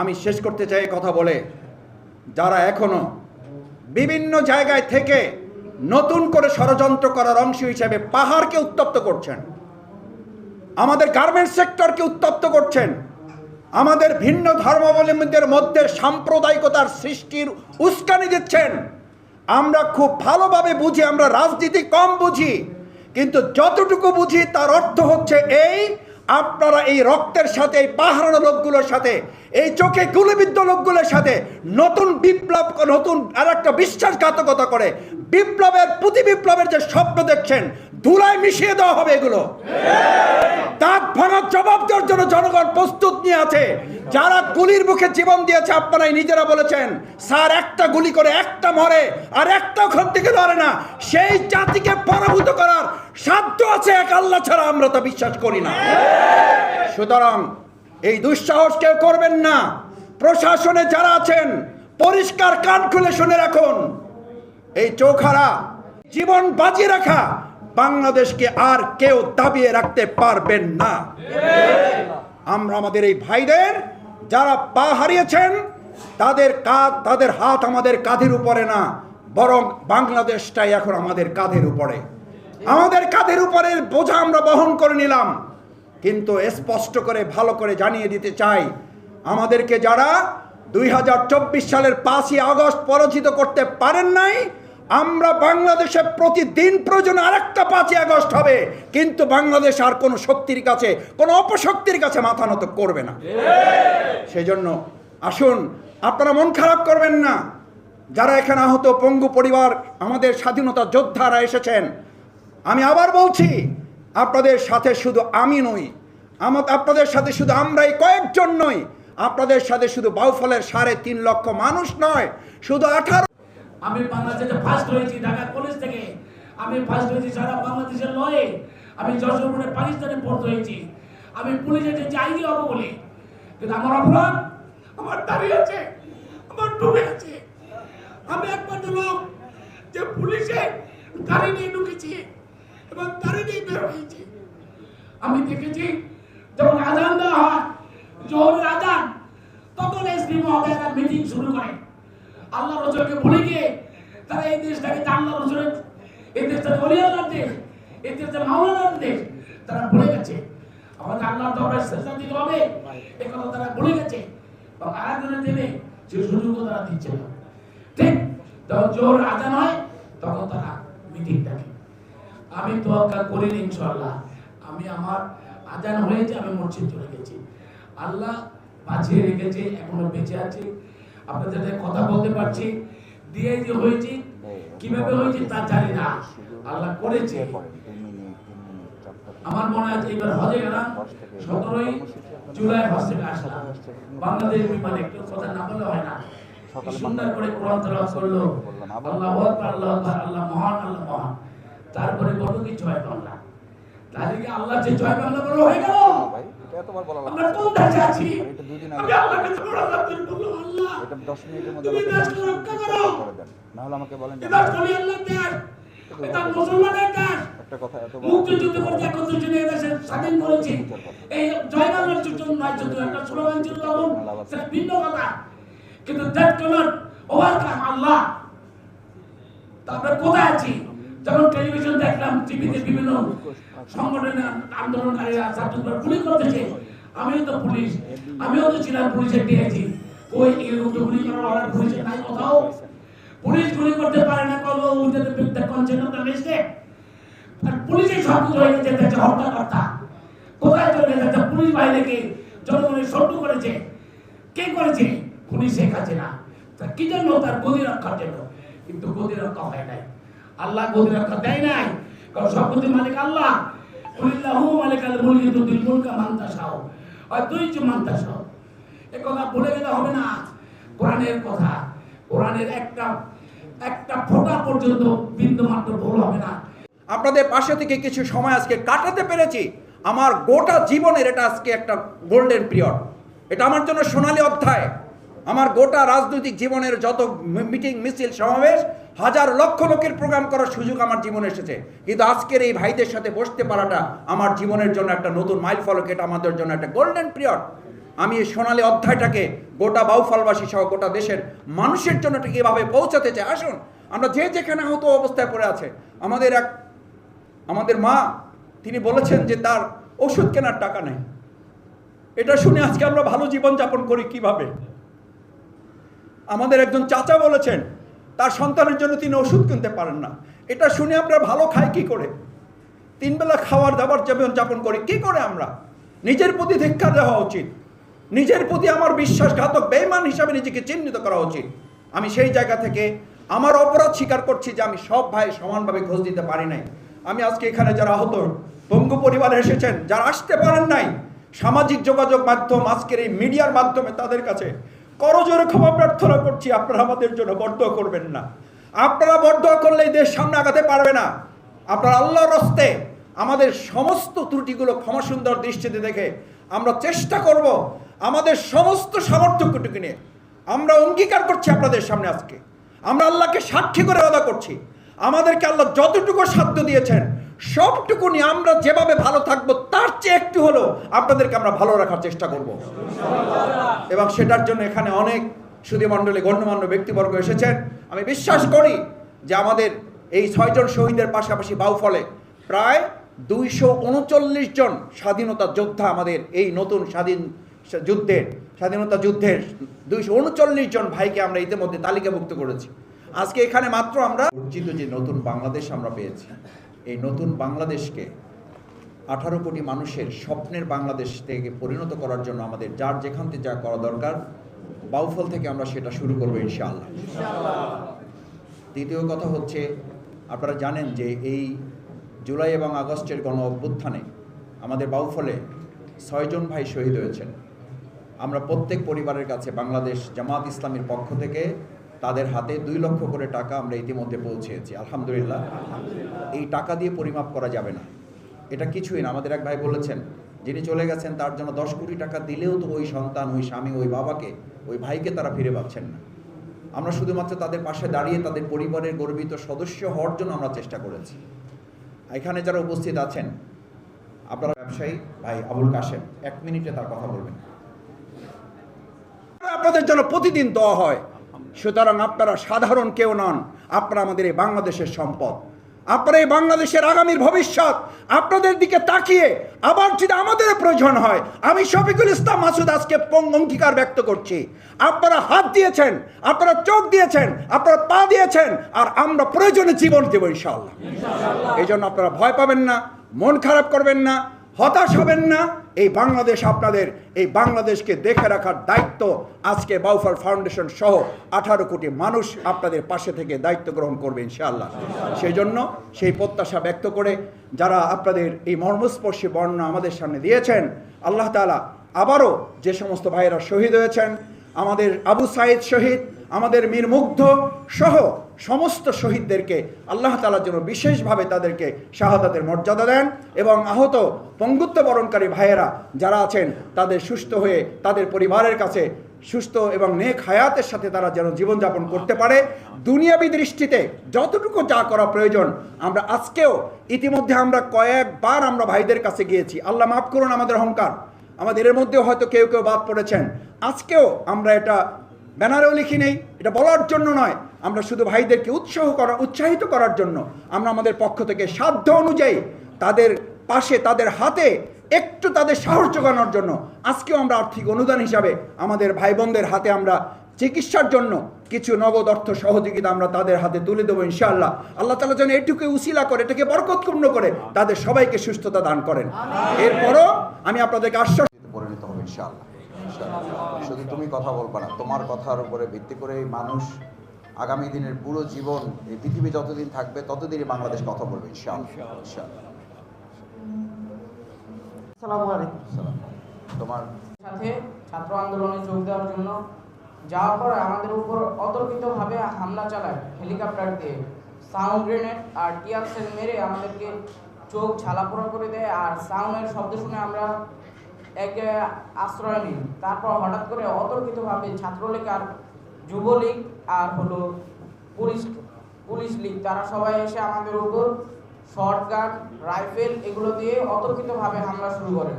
আমি শেষ করতে চাই কথা বলে। যারা এখনও বিভিন্ন জায়গায় থেকে নতুন করে ষড়যন্ত্র করার অংশ হিসেবে পাহাড়কে উত্তপ্ত করছেন, আমাদের গার্মেন্টস সেক্টরকে উত্তপ্ত করছেন, আমাদের ভিন্ন ধর্মাবলম্বীদের মধ্যে সাম্প্রদায়িকতার সৃষ্টির উস্কানি দিচ্ছেন, আমরা খুব ভালোভাবে বুঝি, আমরা রাজনীতি কম বুঝি, কিন্তু যতটুকু বুঝি তার অর্থ হচ্ছে এই আপনারা এই রক্তের সাথে, এই পাহাড়ানো লোকগুলোর সাথে, এই চোখে গুলিবিদ্ধ লোকগুলোর সাথে নতুন বিপ্লব, নতুন আর একটা বিশ্বাসঘাতকতা করে, বিপ্লবের, প্রতি বিপ্লবের যে স্বপ্ন দেখছেন ধুলায় মিশিয়ে দেওয়া হবে এগুলো। দাঁত ভাঙার জবাব দেওয়ার জন্য জনগণ প্রস্তুত নিয়ে আছে। যারা গুলির মুখে জীবন দিয়েছে, আপনারাই নিজেরা বলেছেন, স্যার, একটা গুলি করে একটা মরে আর একটা ওখান থেকে লড়ে না। সেই জাতিকে পরাভূত করার সাধ্য আছে এক আল্লাহ ছাড়া, আমরা তা বিশ্বাস করি না। সুতরাং এই দুঃসাহস কেউ করবেন না। প্রশাসনে যারা আছেন, পরিষ্কার কান খুলে শুনে রাখুন। এই চৌখারা, জীবন বাজি রাখা বাংলাদেশকে আর কেউ দাবিয়ে রাখতে পারবেন না। আমরা আমাদের এই ভাইদের যারা পা হারিয়েছেন, তাদের কাঁধ, তাদের হাত আমাদের কাঁধের উপরে না, বরং বাংলাদেশটাই এখন আমাদের কাঁধের উপরে। আমাদের কাঁধের উপরে বোঝা আমরা বহন করে নিলাম। কিন্তু স্পষ্ট করে, ভালো করে জানিয়ে দিতে চাই, আমাদেরকে যারা দুই হাজার চব্বিশ সালের পাঁচই আগস্ট পরাজিত করতে পারেন নাই আমরা বাংলাদেশে প্রতিদিন প্রয়োজন আরেকটা পাঁচই আগস্ট হবে, কিন্তু বাংলাদেশ আর কোনো শক্তির কাছে, কোনো অপশক্তির কাছে মাথা নত করবে না। সেই জন্য আসুন, আপনারা মন খারাপ করবেন না। যারা এখানে আহত পঙ্গু পরিবার, আমাদের স্বাধীনতা যোদ্ধারা এসেছেন, আমি আবার বলছি, আপনাদের সাথে শুধু আমি নই আমার আপনাদের সাথে শুধু আমরাই কয়েকজন নই, আপনাদের সাথে শুধু বাউফলের সাড়ে তিন লক্ষ মানুষ নয়, শুধু আঠারো আমি বাংলাদেশে ফার্স্ট হয়েছি ঢাকা কলেজ থেকে। আমি ফার্স্ট হয়েছি সারা বাংলাদেশের লয়ে। আমি যশোরপুরে পাকিস্তানে পড়তে হয়েছি। আমি পুলিশে যে চাইনি হব বলি। কিন্তু আমার অপরাধ, আমার দাঁড়িয়ে আছে, আমার ডুবে আছে। আমি একমাত্র লোক যে পুলিশে গাড়ি নিয়ে ঢুকেছি এবং গাড়ি নিয়ে বের হয়েছি। আমি দেখেছি, যখন আজান দেওয়া হয়, জোহরের আজান, তখন এসপি মহোদয়রা মিটিং শুরু করে। আল্লাহ রসুলকে ভুলে গিয়ে তারা এই দেশটাকে আল্লাহ রসুলের এই দেশটা অলিয়ালার দেশ, এই দেশটা মাওলানার দেশ, তারা ভুলে গেছে। আমাদের আল্লাহ দরবারে সেজদা দিতে হবে। এই কথা তারা ভুলে গেছে। এবং আয়াতনে দেবে সে সুযোগও তারা দিচ্ছে না। ঠিক যখন জোর আজান হয়, তখন তারা মিটিং ডাকে। আমি তোয়াক্কা করিনি ইনশাআল্লাহ। আমি আমার আজান হয়েছে, আমি মসজিদ চলে গেছি। আল্লাহ বাঁচিয়ে রেখেছে, এখনও বেঁচে আছে। আপনাদের সাথে কথা বলতে পারছি, দিয়ে যে হয়েছে, কীভাবে তা জানি না। আল্লাহ করেছে। আমার মনে আছে এবার হজে গেলাম, সতেরোই জুলাই হজ থেকে আসলাম। বাংলাদেশ বিমানে একটু কথা না বলে হয় না। সুন্দর করে কোরআন করল। আল্লাহ আল্লাহ আল্লাহ মহান আল্লাহ মহান। তারপরে কত কিছু হয় বাংলা তাহলে কি আল্লাহ যে জয় বাংলা বলে হয়ে গেল। ভাই এটা এতবার বলা লাগবে আমরা কোন দেশে আছি? আর এটা দুদিন আমি আগে। আল্লাহকে বললাম আল্লাহ এটা দশ মিনিটের মধ্যে তুমি দেশকে রক্ষা করো। করে দেন। আমাকে বলেন এটা কলি আল্লাহ দেশ এটা মুসলমানের দেশ। একটা কথা এত মুক্তিযুদ্ধ করে একত্রিশ জনে স্বাধীন করেছি। এই জয় বাংলার যুদ্ধ নয় যুদ্ধ একটা স্লোগান ছিল তখন। সেটা ভিন্ন কথা। কিন্তু দ্যাট ক্যানট ওভারকাম আল্লাহ। তারপরে কোথায় আছি? যখন টেলিভিশন দেখলাম, টিভিতে বিভিন্ন সংগঠনের আন্দোলনকারীরা ছাত্ররা গুলি করতেছে আমিও তো পুলিশ, আমিও তো ছিলাম পুলিশের ডিআইজি। ওই তো গুলি করার অর্ডার পুলিশের নাই কোথাও? পুলিশ গুলি করতে পারে না call with the consent of the mistake আর পুলিশের সব হয়ে গেছে একটা হত্যাকর্তা। কোথায় চলে গেছে? পুলিশ বাহিনীকে জনগণের শত্রু করেছে? কে করেছে? পুলিশ শেখ হাসিনা। তা কি জন্য তার গদি রক্ষার জন্য? কিন্তু গদি রক্ষা হয় নাই। আল্লাহ রক্ষা দেয় নাই। কারণ সব কিছুর মালিক আল্লাহ মান মান এ কথা বলে হবে না। কথা। কোরআনের একটা একটা ফোঁটা পর্যন্ত মাত্র ভুল হবে না। আপনাদের পাশে থেকে কিছু সময় আজকে কাটাতে পেরেছি। আমার গোটা জীবনের এটা আজকে একটা গোল্ডেন পিরিয়ড এটা আমার জন্য সোনালী অধ্যায়। আমার গোটা রাজনৈতিক জীবনের যত মিটিং, মিছিল, সমাবেশ, হাজার লক্ষ লোকের প্রোগ্রাম করার সুযোগ আমার জীবনে এসেছে। কিন্তু আজকের এই ভাইদের সাথে বসতে পারাটা আমার জীবনের জন্য একটা নতুন মাইল ফলক, এটা আমাদের জন্য একটা গোল্ডেন পিরিয়ড আমি এই সোনালী অধ্যায়টাকে গোটা বাউফলবাসী সহ গোটা দেশের মানুষের জন্য ঠিক এভাবে পৌঁছাতে চাই। আসুন, আমরা যে যেখানে আহত অবস্থায় পড়ে আছে, আমাদের এক, আমাদের মা, তিনি বলেছেন যে তার ওষুধ কেনার টাকা নেই। এটা শুনে আজকে আমরা ভালো জীবনযাপন করি কীভাবে? আমাদের একজন চাচা বলেছেন, তার সন্তানের জন্য তিনি ওষুধ কিনতে পারেন না। এটা শুনে আমরা ভালো খাই কি করে? তিন বেলা খাওয়ার দাবার জীবন যাপন করি, কি করে আমরা? নিজের প্রতি ধিক্ষা দেওয়া উচিত। নিজের প্রতি আমার বিশ্বাসঘাতক বেইমান হিসাবে নিজেকে চিহ্নিত করা উচিত। আমি সেই জায়গা থেকে আমার অপরাধ স্বীকার করছি যে আমি সব ভাই সমানভাবে খোঁজ দিতে পারি নাই। আমি আজকে এখানে যারা আহত পঙ্গু পরিবারে এসেছেন, যারা আসতে পারেন নাই, সামাজিক যোগাযোগ মাধ্যম আজকের এই মিডিয়ার মাধ্যমে তাদের কাছে করজোরে ক্ষমা প্রার্থনা করছি, আপনারা আমাদের জন্য বদ্ধ করবেন না। আপনারা বদ্ধ করলে দেশ সামনে আগাতে পারবে না। আপনারা আল্লাহর রস্তে আমাদের সমস্ত ত্রুটিগুলো ক্ষমা সুন্দর দৃষ্টিতে দেখে আমরা চেষ্টা করব আমাদের সমস্ত সামর্থ্যটুকু নিয়ে। আমরা অঙ্গীকার করছি আপনাদের সামনে আজকে। আমরা আল্লাহকে সাক্ষী করে আদা করছি। আমাদেরকে আল্লাহ যতটুকু সাধ্য দিয়েছেন সবটুকু নিয়ে আমরা যেভাবে ভালো থাকব, তার চেয়ে একটু হলো আপনাদেরকে আমরা ভালো রাখার চেষ্টা করব। এবং সেটার জন্য এখানে অনেক সুদী মণ্ডলী, গণ্যমান্য ব্যক্তিবর্গ এসেছেন। আমি বিশ্বাস করি যে আমাদের এই ছয়জন শহীদের পাশাপাশি বাউফলে প্রায় দুইশো উনচল্লিশ জন স্বাধীনতা যোদ্ধা আমাদের এই নতুন স্বাধীন যুদ্ধের, স্বাধীনতা যুদ্ধের দুইশো উনচল্লিশ জন ভাইকে আমরা ইতিমধ্যে তালিকাভুক্ত করেছি। আজকে এখানে মাত্র আমরা অর্জিত যে নতুন বাংলাদেশ আমরা পেয়েছি। এই নতুন বাংলাদেশকে আঠারো কোটি মানুষের স্বপ্নের বাংলাদেশ থেকে পরিণত করার জন্য আমাদের যার যেখান থেকে যা করা দরকার, বাউফল থেকে আমরা সেটা শুরু করব ইনশাআল্লাহ। দ্বিতীয় কথা হচ্ছে, আপনারা জানেন যে এই জুলাই এবং আগস্টের গণ অভ্যুত্থানে আমাদের বাউফলে ছয়জন ভাই শহীদ হয়েছেন। আমরা প্রত্যেক পরিবারের কাছে বাংলাদেশ জামাত ইসলামের পক্ষ থেকে তাদের হাতে দুই লক্ষ করে টাকা আমরা ইতিমধ্যে পৌঁছেছি, আলহামদুলিল্লাহ। এই টাকা দিয়ে পরিমাপ করা যাবে না। এটা কিছুই না। আমাদের এক ভাই বলেছেন, যিনি চলে গেছেন, তার জন্য দশ কোটি টাকা দিলেও তো ওই সন্তান, ওই স্বামী, ওই বাবাকে, ওই ভাইকে তারা ফিরে পাচ্ছেন না। আমরা শুধুমাত্র তাদের পাশে দাঁড়িয়ে তাদের পরিবারের গর্বিত সদস্য হওয়ার জন্য আমরা চেষ্টা করেছি। এখানে যারা উপস্থিত আছেন, আপনারা ব্যবসায়ী, ভাই আবুল কাশেম, এক মিনিটে তার কথা বলবেন। আপনাদের জন্য প্রতিদিন দেওয়া হয়। সুতরাং আপনারা সাধারণ কেউ নন আপনারা আমাদের এই বাংলাদেশের সম্পদ। আপনারা এই বাংলাদেশের আগামীর ভবিষ্যৎ আপনাদের দিকে তাকিয়ে আবার যদি আমাদের প্রয়োজন হয় আমি শফিকুল ইসলাম মাসুদ আজকে অঙ্গীকার ব্যক্ত করছি। আপনারা হাত দিয়েছেন আপনারা চোখ দিয়েছেন আপনারা পা দিয়েছেন আর আমরা প্রয়োজনে জীবন দেব ইনশাআল্লাহ। এই জন্য আপনারা ভয় পাবেন না মন খারাপ করবেন না হতাশ হবেন না। এই বাংলাদেশ আপনাদের, এই বাংলাদেশকে দেখে রাখার দায়িত্ব আজকে বাউফার ফাউন্ডেশন সহ আঠারো কোটি মানুষ আপনাদের পাশে থেকে দায়িত্ব গ্রহণ করবে ইনশাআল্লাহ। সেই জন্য সেই প্রত্যাশা ব্যক্ত করে যারা আপনাদের এই মর্মস্পর্শী বর্ণনা আমাদের সামনে দিয়েছেন, আল্লাহ তাআলা আবারও যে সমস্ত ভাইয়েরা শহীদ হয়েছেন, আমাদের আবু সাইদ শহীদ, আমাদের মীর মুগ্ধ সহ সমস্ত শহীদদেরকে আল্লাহ তালার জন্য বিশেষভাবে তাদেরকে শাহাদাতের মর্যাদা দেন এবং আহত পঙ্গুত্ব বরণকারী ভাইয়েরা যারা আছেন, তাদের সুস্থ হয়ে তাদের পরিবারের কাছে সুস্থ এবং নেক হায়াতের সাথে তারা যেন জীবনযাপন করতে পারে। দুনিয়াবি দৃষ্টিতে যতটুকু যা করা প্রয়োজন, আমরা আজকেও ইতিমধ্যে আমরা কয়েকবার আমরা ভাইদের কাছে গিয়েছি। আল্লাহ মাফ করুন আমাদের অহংকার। আমাদের এর মধ্যেও হয়তো কেউ কেউ বাদ পড়েছেন। আজকেও আমরা এটা ব্যানারেও লিখি নেই এটা বলার জন্য নয়। আমরা শুধু ভাইদেরকে উৎসাহ করা উৎসাহিত করার জন্য আমরা আমাদের পক্ষ থেকে সাধ্য অনুযায়ী তাদের পাশে তাদের হাতে একটু তাদের সাহস যোগানোর জন্য আজকেও আমরা আর্থিক অনুদান হিসাবে আমাদের ভাই বোনদের হাতে আমরা চিকিৎসার জন্য কিছু নগদ অর্থ সহযোগিতা আমরা তাদের হাতে তুলে দেবো ইনশাআল্লাহ। আল্লাহ তালা যেন এটুকু উসিলা করে এটাকে বরকতপূর্ণ করে তাদের সবাইকে সুস্থতা দান করেন। এরপরও আমি আপনাদেরকে আশ্বাস পরিণত হবে ইনশাআল্লাহ ইনশাআল্লাহ। শুধু তুমি কথা বলবা না তোমার কথার উপরে ভিত্তি করে এই মানুষ আগামী দিনের পুরো জীবন এই পৃথিবী যতদিন থাকবে ততদিনই বাংলাদেশ কথা বলবে। তোমার সাথে ছাত্র আন্দোলনে যোগ দেওয়ার জন্য যাওয়ার পরে আমাদের উপর অতর্কিতভাবে হামলা চালায় হেলিকপ্টার দিয়ে। সাউন্ড গ্রেনেড আর টিয়ার সেল মেরে আমাদেরকে চোখ ঝালাপোড়া করে দেয়। আর সাউন্ডের শব্দ শুনে আমরা এক আশ্রয় নিই তারপর হঠাৎ করে অতর্কিতভাবে ছাত্রলীগ আর যুবলীগ আর হলো পুলিশ পুলিশ লীগ, তারা সবাই এসে আমাদের উপর শর্ট গান রাইফেল এগুলো দিয়ে অতর্কিতভাবে হামলা শুরু করেন।